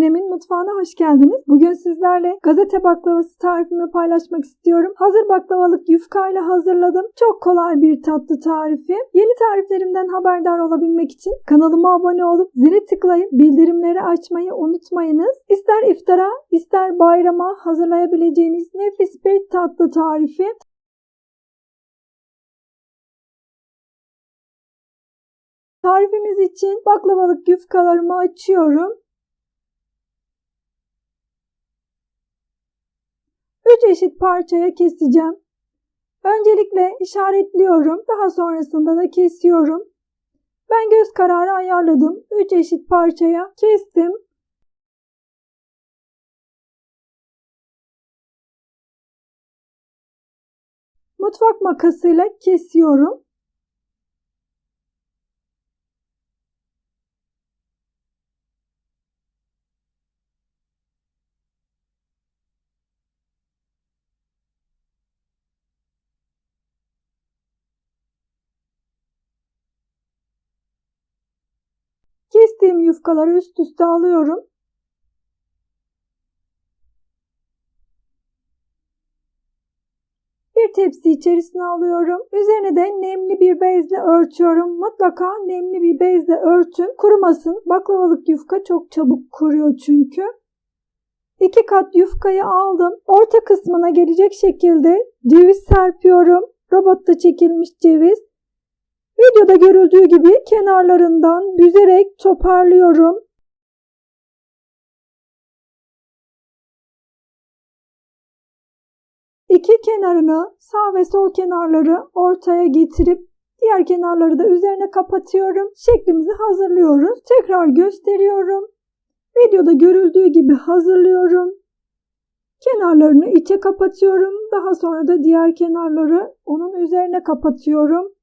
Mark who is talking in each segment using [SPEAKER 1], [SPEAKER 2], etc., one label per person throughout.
[SPEAKER 1] Sinem'in mutfağına hoş geldiniz. Bugün sizlerle gazete baklavası tarifimi paylaşmak istiyorum. Hazır baklavalık yufkayla hazırladım. Çok kolay bir tatlı tarifi. Yeni tariflerimden haberdar olabilmek için kanalıma abone olup zili tıklayıp bildirimleri açmayı unutmayınız. İster iftara ister bayrama hazırlayabileceğiniz nefis bir tatlı tarifi. Tarifimiz için baklavalık yufkalarımı açıyorum. 3 eşit parçaya keseceğim. Öncelikle işaretliyorum. Daha sonrasında da kesiyorum. Ben göz kararı ayarladım. 3 eşit parçaya kestim. Mutfak makasıyla kesiyorum. Yufkaları üst üste alıyorum. Bir tepsi içerisine alıyorum. Üzerine de nemli bir bezle örtüyorum. Mutlaka nemli bir bezle örtün. Kurumasın. Baklavalık yufka çok çabuk kuruyor çünkü. İki kat yufkayı aldım. Orta kısmına gelecek şekilde ceviz serpiyorum. Robotta çekilmiş ceviz. Videoda görüldüğü gibi kenarlarından büzerek toparlıyorum. İki kenarını sağ ve sol kenarları ortaya getirip diğer kenarları da üzerine kapatıyorum. Şeklimizi hazırlıyoruz. Tekrar gösteriyorum. Videoda görüldüğü gibi hazırlıyorum. Kenarlarını içe kapatıyorum. Daha sonra da diğer kenarları onun üzerine kapatıyorum.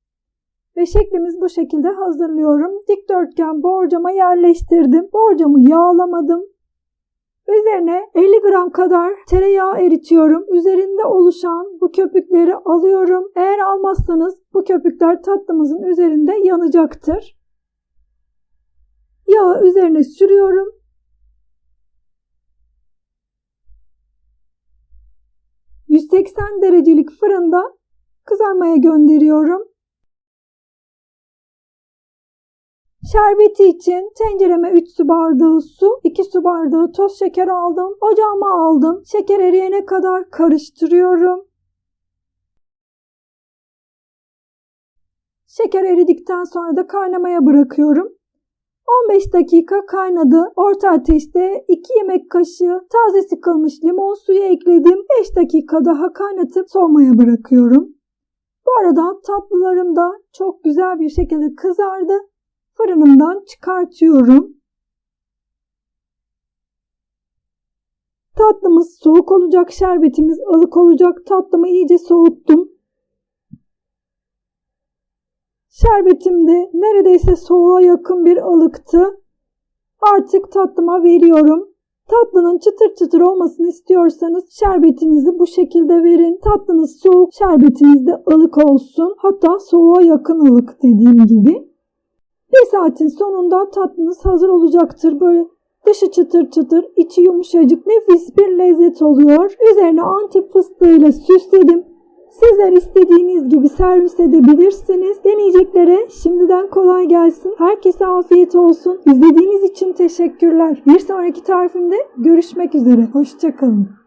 [SPEAKER 1] Ve şeklimiz bu şekilde hazırlıyorum. Dikdörtgen borcama yerleştirdim. Borcamı yağlamadım. Üzerine 50 gram kadar tereyağı eritiyorum. Üzerinde oluşan bu köpükleri alıyorum. Eğer almazsanız bu köpükler tatlımızın üzerinde yanacaktır. Yağı üzerine sürüyorum. ...180 derecelik fırında kızarmaya gönderiyorum. Şerbeti için tencereme 3 su bardağı su, 2 su bardağı toz şeker aldım. Ocağıma aldım. Şeker eriyene kadar karıştırıyorum. Şeker eridikten sonra da kaynamaya bırakıyorum. 15 dakika kaynadı. Orta ateşte 2 yemek kaşığı taze sıkılmış limon suyu ekledim. 5 dakika daha kaynatıp soğumaya bırakıyorum. Bu arada tatlılarım da çok güzel bir şekilde kızardı fırınımdan çıkartıyorum. Tatlımız soğuk olacak, şerbetimiz ılık olacak. Tatlımı iyice soğuttum. Şerbetim de neredeyse soğuğa yakın bir ılıktı. Artık tatlıma veriyorum. Tatlının çıtır çıtır olmasını istiyorsanız şerbetinizi bu şekilde verin. Tatlınız soğuk, şerbetiniz de ılık olsun. Hatta soğuğa yakın ılık dediğim gibi. Bir saatin sonunda tatlınız hazır olacaktır. Böyle dışı çıtır çıtır, içi yumuşacık nefis bir lezzet oluyor. Üzerine antep fıstığıyla süsledim. Sizler istediğiniz gibi servis edebilirsiniz. Deneyeceklere şimdiden kolay gelsin. Herkese afiyet olsun. İzlediğiniz için teşekkürler. Bir sonraki tarifimde görüşmek üzere. Hoşçakalın.